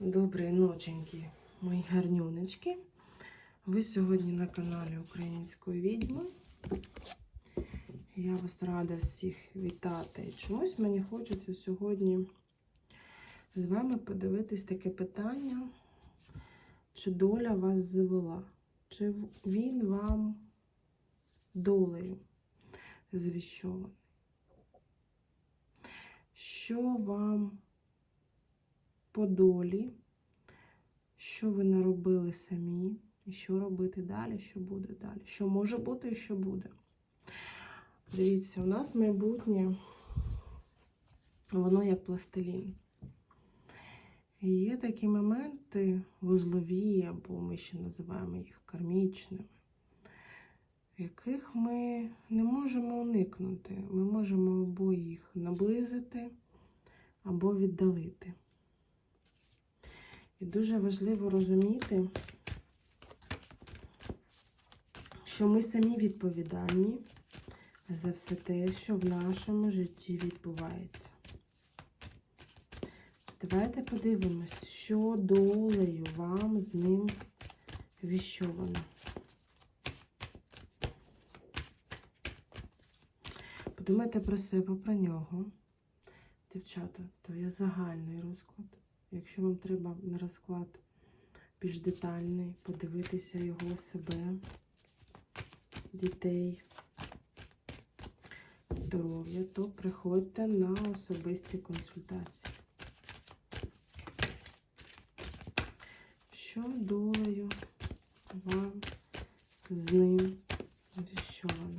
Доброї ноченьки, мої гарнюнечки. Ви сьогодні на каналі Української відьми. Я вас рада всіх вітати. Чомусь мені хочеться сьогодні з вами подивитись таке питання, чи доля вас завела, чи він вам долею звіщований. Що вам по долі, що ви наробили самі, і що робити далі, що буде далі. Що може бути і що буде. Дивіться, у нас майбутнє, воно як пластилін. І є такі моменти вузлові, або ми ще називаємо їх кармічними, яких ми не можемо уникнути. Ми можемо або їх наблизити, або віддалити. І дуже важливо розуміти, що ми самі відповідальні за все те, що в нашому житті відбувається. Давайте подивимось, що долею вам з ним віщовано. Подумайте про себе, про нього. Дівчата, то є загальний розклад. Якщо вам треба на розклад більш детальний, подивитися його себе, дітей, здоров'я, то приходьте на особисті консультації. Що долею вам з ним віщовано?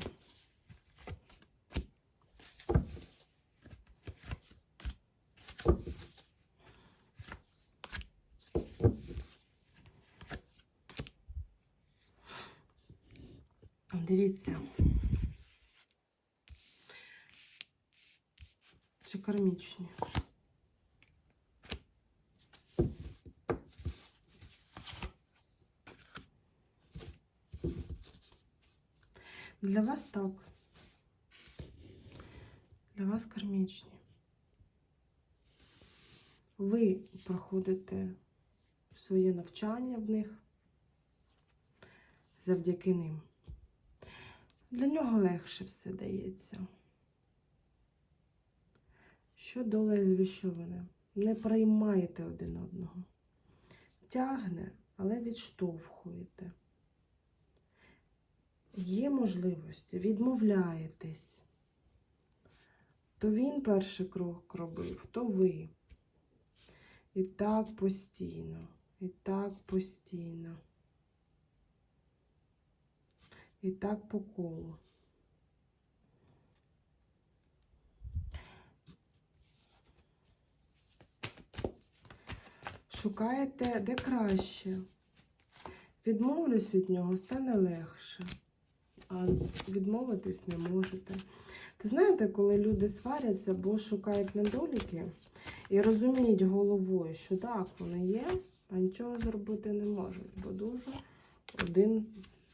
Дивіться. Чи кармічні? Для вас так. Для вас кармічні. Ви проходите своє навчання в них завдяки ним. Для нього легше все дається. Що доля звіщоване? Не приймаєте один одного. Тягне, але відштовхуєте. Є можливості, відмовляєтесь. То він перший крок робив, то ви. І так постійно, і так постійно. І так по колу. Шукаєте, де краще. Відмовлюсь від нього, стане легше, а відмовитись не можете. Ти знаєте, коли люди сваряться або шукають недоліки і розуміють головою, що так, вони є, а нічого зробити не можуть, бо дуже один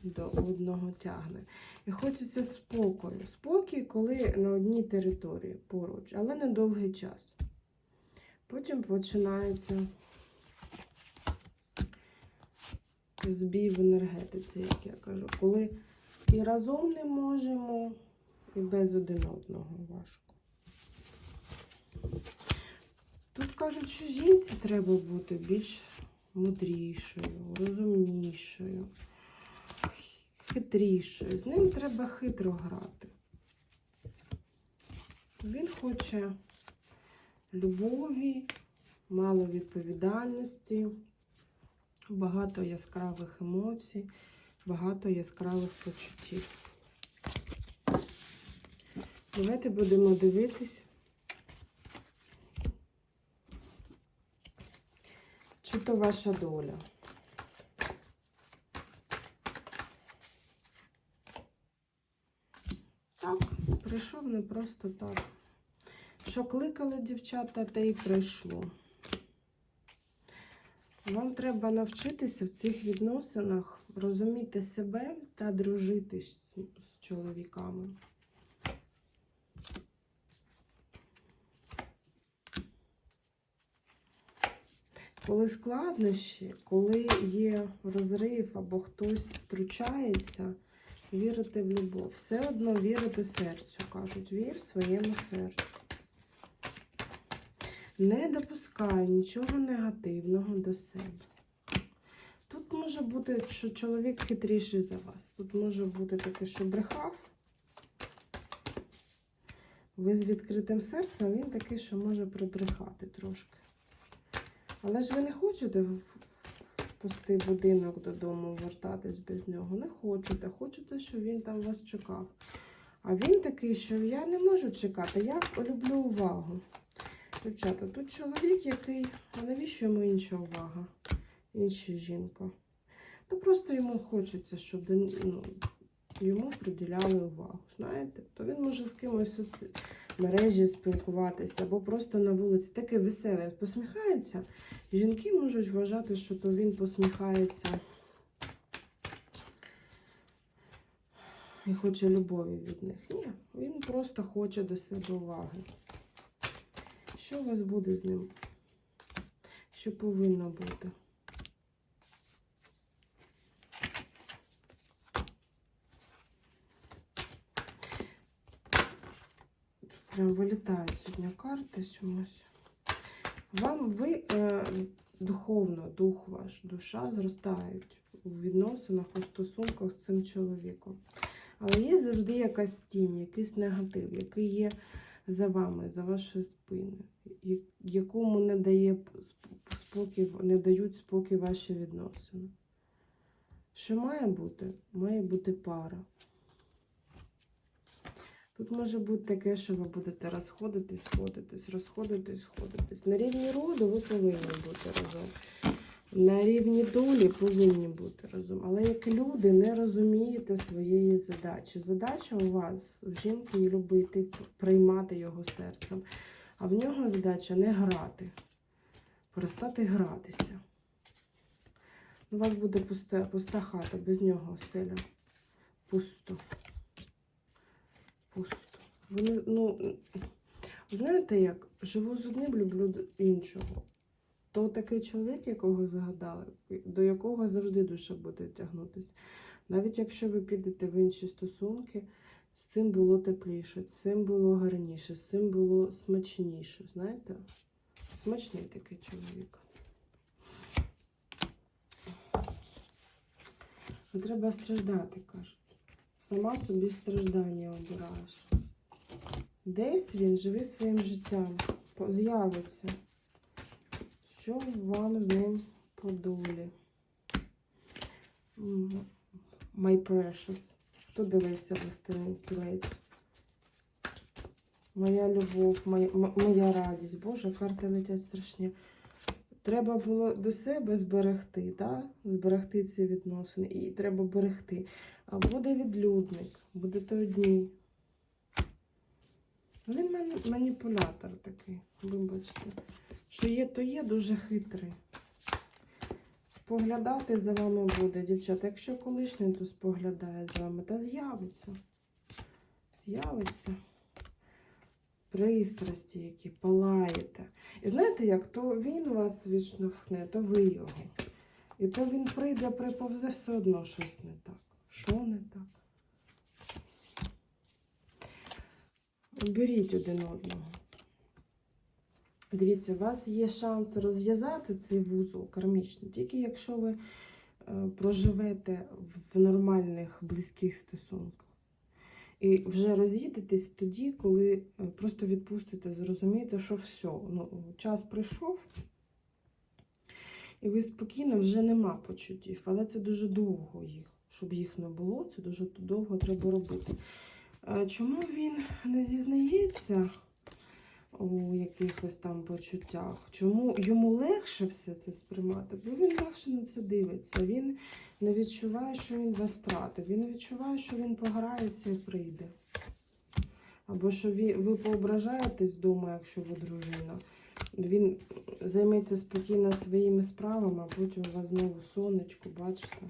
до одного тягне. І хочеться спокою. Спокій, коли на одній території поруч, але на довгий час. Потім починається збій в енергетиці, як я кажу, коли і разом не можемо, і без один одного важко. Тут кажуть, що жінці треба бути більш мудрішою, розумнішою хитрішою. З ним треба хитро грати. Він хоче любові, мало відповідальності, багато яскравих емоцій, багато яскравих почуттів. Давайте будемо дивитись, чи то ваша доля. Так, прийшов не просто так. Що кликали дівчата, те й прийшло. Вам треба навчитися в цих відносинах розуміти себе та дружити з з чоловіками. Коли складнощі, коли є розрив або хтось втручається, вірити в любов. Все одно вірити серцю. Кажуть, вір своєму серцю. Не допускай нічого негативного до себе. Тут може бути, що чоловік хитріший за вас. Тут може бути таке, що брехав. Ви з відкритим серцем, він такий, що може прибрехати трошки. Але ж ви не хочете пустий будинок додому вертатись без нього. Не хочете. Хочете, щоб він там вас чекав. А він такий, що я не можу чекати, я люблю увагу. Дівчата, тут чоловік, який. А навіщо йому інша увага? Інша жінка. Ну просто йому хочеться, щоб ну, йому приділяли увагу. Знаєте? То він може з кимось у мережі спілкуватися або просто на вулиці. Таке веселе посміхається. Жінки можуть вважати, що то він посміхається і хоче любові від них. Ні, він просто хоче до себе уваги. Що у вас буде з ним? Що повинно бути? Тут прям вилітають сьогодні карти чомусь. Вам ви е, духовно, дух ваш, душа зростають у відносинах, у стосунках з цим чоловіком. Але є завжди якась тінь, якийсь негатив, який є за вами, за вашою спиною, якому не дає спокій, не дають спокій ваші відносини. Що має бути? Має бути пара. Тут може бути таке, що ви будете розходитись, сходитись, розходитись, сходитись. На рівні роду ви повинні бути разом. На рівні долі повинні бути разом. Але як люди не розумієте своєї задачі. Задача у вас, у жінки, любити, приймати його серцем. А в нього задача не грати, перестати гратися. У вас буде пуста, пуста хата, без нього оселя. Пусто. Пусто. Вони, ну, знаєте як? Живу з одним, люблю іншого. То такий чоловік, якого загадали, до якого завжди душа буде тягнутися. Навіть якщо ви підете в інші стосунки, з цим було тепліше, з цим було гарніше, з цим було смачніше. Знаєте? Смачний такий чоловік. Треба страждати, кажуть. Сама собі страждання обираєш. Десь він живе своїм життям, з'явиться. Що вам з ним по долі? My precious. Хто дивився «Властелин кілець? Моя любов, моя, моя радість. Боже, карти летять страшні. Треба було до себе зберегти, да? зберегти ці відносини. І треба берегти. А буде відлюдник, будете одні. Ну, Він ман- маніпулятор такий, вибачте. Що є, то є дуже хитрий. Споглядати за вами буде, дівчата. Якщо колишній, то споглядає за вами. Та з'явиться. З'явиться. Пристрасті, які палаєте. І знаєте як? То він вас відштовхне, то ви його. І то він прийде, приповзе все одно щось не так. Що не так? Беріть один одного. Дивіться, у вас є шанс розв'язати цей вузол кармічний, тільки якщо ви е, проживете в нормальних близьких стосунках. І вже роз'їдетесь тоді, коли е, просто відпустите, зрозумієте, що все, ну, час прийшов, і ви спокійно вже нема почуттів. Але це дуже довго їх. Щоб їх не було, це дуже довго треба робити. Е, Чому він не зізнається у якихось там почуттях? Чому йому легше все це сприймати? Бо він легше на це дивиться. Він не відчуває, що він вас втратив. Він відчуває, що він пограється і прийде. Або що ви, ви поображаєтесь вдома, якщо ви дружина. Він займеться спокійно своїми справами, а потім у вас знову сонечко, бачите?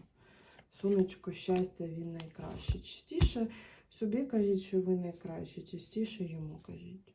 Сонечко, щастя, він найкраще. Частіше собі кажіть, що ви найкраще, частіше йому кажіть.